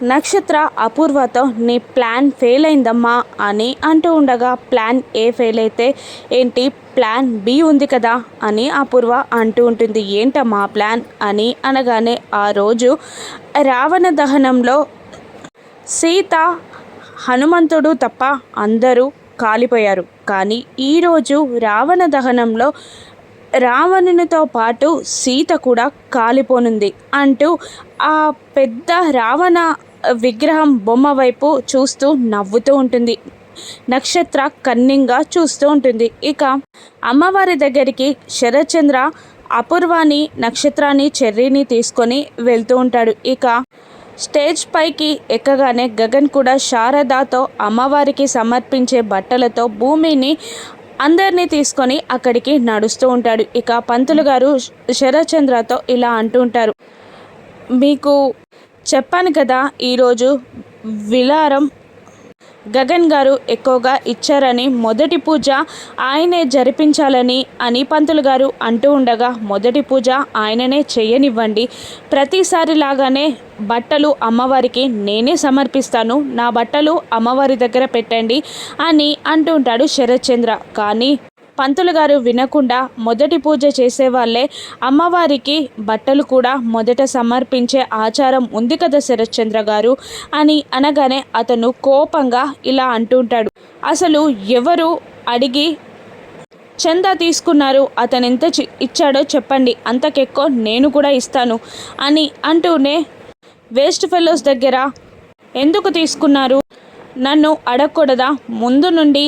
నక్షత్ర అపూర్వతో నీ plan fail అయిందమ్మా అని అంటూ ఉండగా ప్లాన్ ఏ ఫెయిల్ అయితే ఏంటి? ప్లాన్ బి ఉంది కదా అని అపూర్వ అంటూ ఉంటుంది. ఏంటమ్మా ప్లాన్? అని అనగానే ఆ రోజు రావణ దహనంలో సీత హనుమంతుడు తప్ప అందరూ కాలిపోయారు. కానీ ఈరోజు రావణ దహనంలో రావణునితో పాటు సీత కూడా కాలిపోనుంది అంటూ ఆ పెద్ద రావణ విగ్రహం బొమ్మ వైపు చూస్తూ నవ్వుతూ ఉంటుంది. నక్షత్ర కన్నింగా చూస్తూ ఉంటుంది. ఇక అమ్మవారి దగ్గరికి శరత్చంద్ర అపూర్వాని నక్షత్రాన్ని చెర్రీని తీసుకొని వెళ్తూ ఉంటాడు. ఇక స్టేజ్ పైకి ఎక్కగానే గగన్ కూడా శారదాతో అమ్మవారికి సమర్పించే బట్టలతో భూమిని అందరినీ తీసుకొని అక్కడికి నడుస్తూ ఉంటాడు. ఇక పంతులు గారు శరత్చంద్రతో ఇలా అంటూ ఉంటారు. మీకు చెప్పాను కదా ఈరోజు విలారం గగన్ గారు ఎక్కువగా ఇచ్చారని మొదటి పూజ ఆయనే జరిపించాలని అని పంతులు గారు అంటూ ఉండగా మొదటి పూజ ఆయననే చేయనివ్వండి. ప్రతిసారి లాగానే బట్టలు అమ్మవారికి నేనే సమర్పిస్తాను నా బట్టలు అమ్మవారి దగ్గర పెట్టండి అని అంటూ ఉంటాడు శరత్చంద్ర. కానీ పంతులు గారు వినకుండా మొదటి పూజ చేసేవాళ్ళే అమ్మవారికి బట్టలు కూడా మొదట సమర్పించే ఆచారం ఉంది కదా శరత్చంద్ర గారు? అని అనగానే అతను కోపంగా ఇలా అంటుంటాడు. అసలు ఎవరు అడిగి చందా తీసుకున్నారు? అతను ఎంత చి- ఇచ్చాడో చెప్పండి. అంతకెక్కువ నేను కూడా ఇస్తాను అని అంటూనే వేస్ట్ ఫెలోస్ దగ్గర ఎందుకు తీసుకున్నారు? నన్ను అడగకూడదా? ముందు నుండి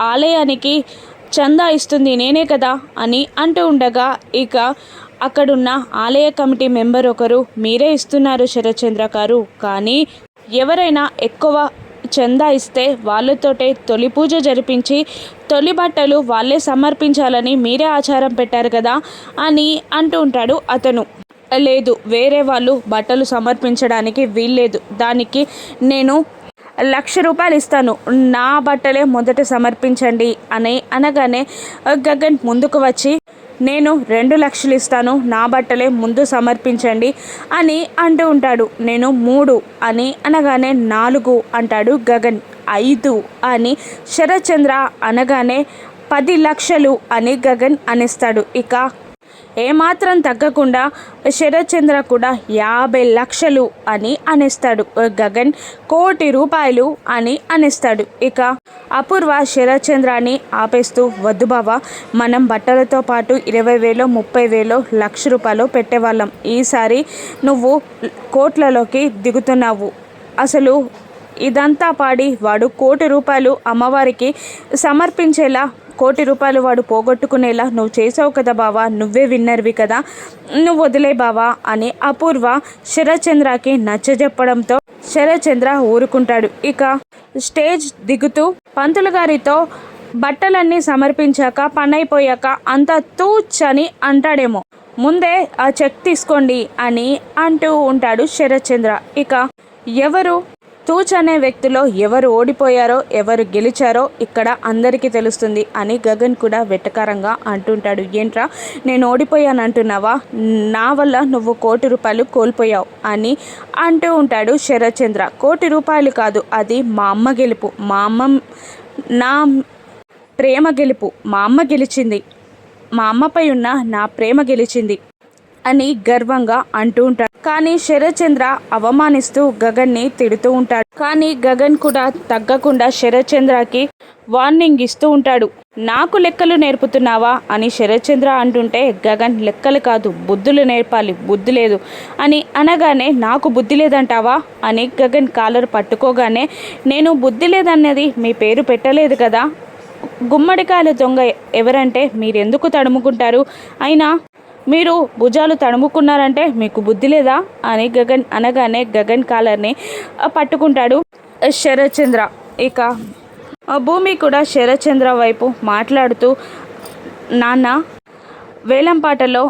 ఆలయానికి చందా ఇస్తుంది నేనే కదా అని అంటూ ఉండగా ఇక అక్కడున్న ఆలయ కమిటీ మెంబర్ ఒకరు మీరే ఇస్తున్నారు శరత్చంద్ర గారు కానీ ఎవరైనా ఎక్కువ చందా ఇస్తే వాళ్ళతోటే తొలి పూజ జరిపించి తొలి బట్టలు వాళ్ళే సమర్పించాలని మీరే ఆచారం పెట్టారు కదా అని అంటూ ఉంటాడు అతను. లేదు వేరే వాళ్ళు బట్టలు సమర్పించడానికి వీల్లేదు. దానికి నేను లక్ష రూపాయలు ఇస్తాను. నా బట్టలే మొదట సమర్పించండి అని అనగానే గగన్ ముందుకు వచ్చి నేను రెండు లక్షలు ఇస్తాను నా బట్టలే ముందు సమర్పించండి అని అంటూ ఉంటాడు. నేను మూడు అని అనగానే నాలుగు అంటాడు గగన్. ఐదు అని శరత్చంద్ర అనగానే పది లక్షలు అని గగన్ అనేస్తాడు. ఇక ఏమాత్రం తగ్గకుండా శరత్చంద్ర కూడా యాభై లక్షలు అని అనేస్తాడు. గగన్ కోటి రూపాయలు అని అనేస్తాడు. ఇక అపూర్వ శరత్చంద్రాన్ని ఆపేస్తూ వద్దు బావా మనం బట్టలతో పాటు ఇరవై వేలు ముప్పై వేలు లక్ష రూపాయలు పెట్టేవాళ్ళం. ఈసారి నువ్వు కోట్లలోకి దిగుతున్నావు. అసలు ఇదంతా పాడి వాడు కోటి రూపాయలు అమ్మవారికి సమర్పించేలా కోటి రూపాయలు వాడు పోగొట్టుకునేలా నువ్వు చేసావు కదా బావా నువ్వే విన్నర్వి కదా. నువ్వు వదిలే బావా అని అపూర్వ శరత్చంద్రకి నచ్చజెప్పడంతో శరత్చంద్ర ఊరుకుంటాడు. ఇక స్టేజ్ దిగుతూ పంతులు గారితో బట్టలన్నీ సమర్పించాక పనైపోయాక అంతా అంత తూచ్ అని అంటాడేమో. ముందే ఆ చెక్ తీసుకోండి అని అంటూ ఉంటాడు శరత్చంద్ర. ఇక ఎవరు తూచ్ అనే వ్యక్తిలో ఎవరు ఓడిపోయారో ఎవరు గెలిచారో ఇక్కడ అందరికీ తెలుస్తుంది అని గగన్ కూడా వెటకారంగా అంటుంటాడు. ఏంట్రా నేను ఓడిపోయాను అంటున్నావా నా వల్ల నువ్వు కోటి రూపాయలు కోల్పోయావు అని అంటూ ఉంటాడు శరత్చంద్ర కోటి రూపాయలు కాదు అది మా అమ్మ గెలుపు. మా అమ్మ నా ప్రేమ గెలుపు. మా అమ్మ గెలిచింది. మా అమ్మపై ఉన్న నా ప్రేమ గెలిచింది అని గర్వంగా అంటూ ఉంటాడు. కానీ శరచంద్ర అవమానిస్తూ గగన్ని తిడుతూ ఉంటాడు. కానీ గగన్ కూడా తగ్గకుండా శరచంద్రకి వార్నింగ్ ఇస్తూ ఉంటాడు. నాకు లెక్కలు నేర్పుతున్నావా? అని శరత్చంద్ర అంటుంటే గగన్ లెక్కలు కాదు బుద్ధులు నేర్పాలి బుద్ధి లేదు అని అనగానే నాకు బుద్ధి లేదంటావా? అని గగన్ కాలర్ పట్టుకోగానే నేను బుద్ధి లేదన్నది మీ పేరు పెట్టలేదు కదా? గుమ్మడికాయల దొంగ ఎవరంటే మీరెందుకు తడుముకుంటారు? అయినా మీరు భుజాలు తడుముకున్నారంటే మీకు బుద్ధి లేదా? అని గగన్ అనగానే గగన్ కాలర్ని పట్టుకుంటాడు శరత్చంద్ర. ఇక భూమి కూడా శరత్చంద్ర వైపు మాట్లాడుతూ నాన్న వేలంపాటలో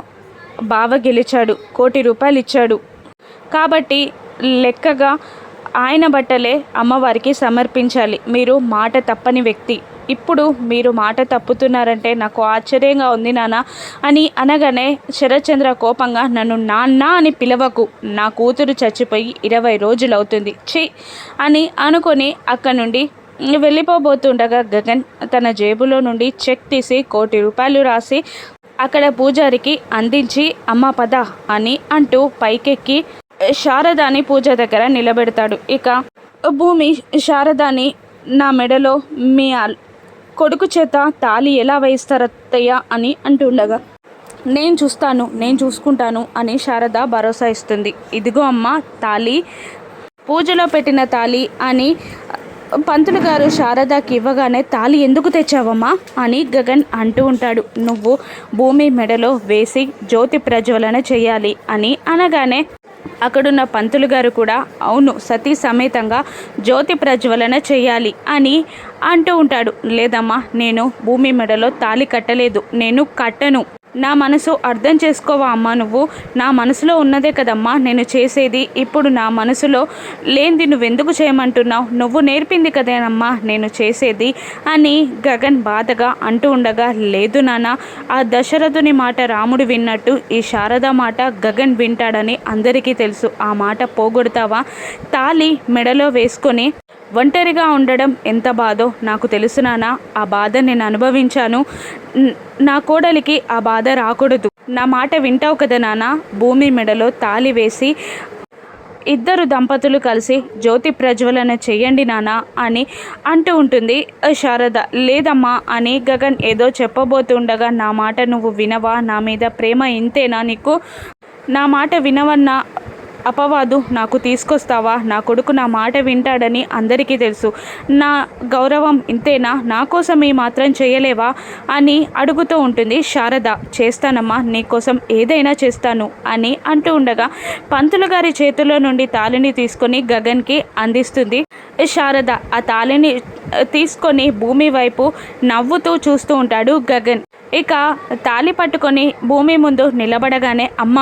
బావ గెలిచాడు కోటి రూపాయలు ఇచ్చాడు. కాబట్టి లెక్కగా ఆయన బట్టలే అమ్మవారికి సమర్పించాలి. మీరు మాట తప్పని వ్యక్తి. ఇప్పుడు మీరు మాట తప్పుతున్నారంటే నాకు ఆశ్చర్యంగా ఉంది నాన్న అని అనగానే శరత్చంద్ర కోపంగా నన్ను నాన్న అని పిలవకు. నా కూతురు చచ్చిపోయి ఇరవై రోజులు అవుతుంది ఛీ! అని అనుకొని అక్కడి నుండి వెళ్ళిపోబోతుండగా గగన్ తన జేబులో నుండి చెక్ తీసి కోటి రూపాయలు రాసి అక్కడ పూజారికి అందించి అమ్మ పద అని అంటూ పైకెక్కి శారదాని పూజ దగ్గర నిలబెడతాడు. ఇక భూమి శారదాని నా మెడలో మీ కొడుకు చేత తాళి ఎలా వేయిస్తారత్తయ్య అని అంటుండగా నేను చూస్తాను నేను చూసుకుంటాను అని శారద భరోసా ఇస్తుంది. ఇదిగో అమ్మ తాళి పూజలో పెట్టిన తాళి అని పంతులు గారు శారదాకి ఇవ్వగానే తాళి ఎందుకు తెచ్చావమ్మా? అని గగన్ అంటూ ఉంటాడు. నువ్వు భూమి మెడలో వేసి జ్యోతి ప్రజ్వలన చేయాలి అని అనగానే అక్కడున్న పంతులు గారు కూడా అవును సతీ సమేతంగా జ్యోతి ప్రజ్వలన చేయాలి అని అంటూ ఉంటాడు. లేదమ్మా నేను భూమి మెడలో తాళి కట్టలేదు నేను కట్టను. నా మనసు అర్థం చేసుకోవా అమ్మా నువ్వు? నా మనసులో ఉన్నదే కదమ్మా నేను చేసేది. ఇప్పుడు నా మనసులో లేనిది నువ్వెందుకు చేయమంటున్నావు? నువ్వు నేర్పింది కదేనమ్మా నేను చేసేది అని గగన్ బాధగా అంటూ ఉండగా లేదు నాన్న ఆ దశరథుని మాట రాముడు విన్నట్టు ఈ శారద మాట గగన్ వింటాడని అందరికీ తెలుసు. ఆ మాట పోగొడతావా? తాళి మెడలో వేసుకొని ఒంటరిగా ఉండడం ఎంత బాధో నాకు తెలుసు నాన్న. ఆ బాధ నేను అనుభవించాను. నా కోడలికి ఆ బాధ రాకూడదు. నా మాట వింటావు కదా నాన్న. భూమి మెడలో తాళి వేసి ఇద్దరు దంపతులు కలిసి జ్యోతి ప్రజ్వలన చెయ్యండి నానా అని అంటూ ఉంటుంది. శారద లేదమ్మా అని గగన్ ఏదో చెప్పబోతుండగా నా మాట నువ్వు వినవా? నా మీద ప్రేమ ఇంతేనా నీకు? నా మాట వినవన్నా? అపవాదు నాకు తీసుకొస్తావా? నా కొడుకు నా మాట వింటాడని అందరికీ తెలుసు. నా గౌరవం ఇంతేనా? నా కోసం ఈ మాత్రం చేయలేవా? అని అడుగుతూ ఉంటుంది శారద. చేస్తానమ్మా నీకోసం ఏదైనా చేస్తాను అని అంటూ ఉండగా పంతులు గారి చేతిలో నుండి తాళిని తీసుకొని గగన్కి అందిస్తుంది శారద. ఆ తాళిని తీసుకొని భూమి వైపు నవ్వుతూ చూస్తూ ఉంటాడు గగన్. ఇక తాళి పట్టుకొని భూమి ముందు నిలబడగానే అమ్మ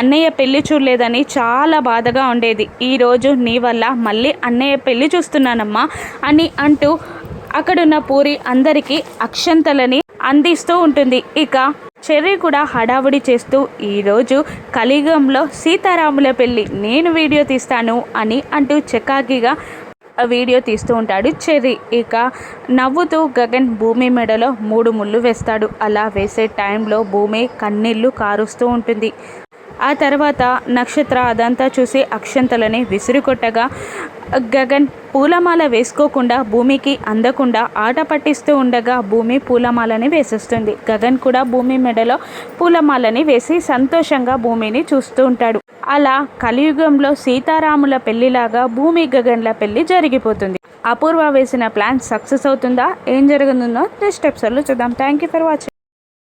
అన్నయ్య పెళ్ళి చూడలేదని చాలా బాధగా ఉండేది. ఈరోజు నీ వల్ల మళ్ళీ అన్నయ్య పెళ్ళి చూస్తున్నానమ్మా అని అంటూ అక్కడున్న పూరి అందరికీ అక్షంతలని అందిస్తూ ఉంటుంది. ఇక చెర్రీ కూడా హడావుడి చేస్తూ ఈరోజు కలియుగంలో సీతారాముల పెళ్ళి నేను వీడియో తీస్తాను అని అంటూ చకాకీగా వీడియో తీస్తూ ఉంటాడు చెర్రీ. ఇక నవ్వుతూ గగన్ భూమి మెడలో మూడు ముళ్ళు వేస్తాడు. అలా వేసే టైంలో భూమి కన్నీళ్ళు కారుస్తూ ఉంటుంది. ఆ తర్వాత నక్షత్ర అదంతా చూసి అక్షంతలని విసిరికొట్టగా గగన్ పూలమాల వేసుకోకుండా భూమికి అందకుండా ఆట పట్టిస్తూ ఉండగా భూమి పూలమాలని వేసేస్తుంది. గగన్ కూడా భూమి మెడలో పూలమాలని వేసి సంతోషంగా భూమిని చూస్తూ ఉంటాడు. అలా కలియుగంలో సీతారాముల పెళ్ళిలాగా భూమి గగన్ల పెళ్ళి జరిగిపోతుంది. అపూర్వ వేసిన ప్లాన్ సక్సెస్ అవుతుందా? ఏం జరుగుతుందో నెక్స్ట్ ఎపిసోడ్లో చూద్దాం. Thank you for watching.